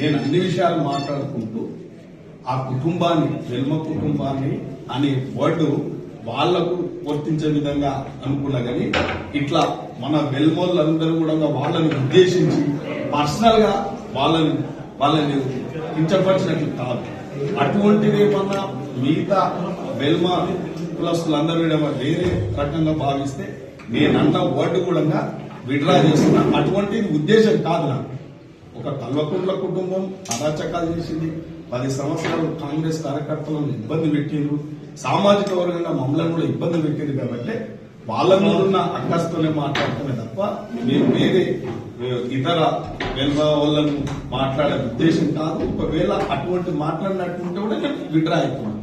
నేను అన్ని విషయాలు మాట్లాడుకుంటూ ఆ కుటుంబాన్ని జన్మ కుటుంబాన్ని అనే వర్డ్ వాళ్ళకు వర్తించే విధంగా అనుకున్నా కానీ ఇట్లా మన వెల్మోళ్ళందరూ కూడా వాళ్ళని ఉద్దేశించి పర్సనల్గా వాళ్ళని వాళ్ళని కించపరిచినట్లు కాదు. అటువంటిది ఏమన్నా మిగతా వెల్మా కులస్తులందరూ వేరే రకంగా భావిస్తే నేను వర్డ్ కూడా విడ్రా చేస్తున్నా. అటువంటిది ఉద్దేశం కాదు నాకు. ఒక కల్వకుంట్ల కుటుంబం అరాచకాలు చేసింది. పది సంవత్సరాలు కాంగ్రెస్ కార్యకర్తలను ఇబ్బంది పెట్టిండ్రు. సామాజిక వర్గంగా మమ్మల్ని కూడా ఇబ్బంది పెట్టింది కాబట్టి వాళ్ళ మీద ఉన్న అక్కస్తోనే మాట్లాడుతున్నా తప్ప మేము వేరే ఇతర వెల్వ వాళ్ళను మాట్లాడే ఉద్దేశం కాదు. ఒకవేళ అటువంటి మాట్లాడినట్టుంటే కూడా నేను విడ్రా అయిపోయాను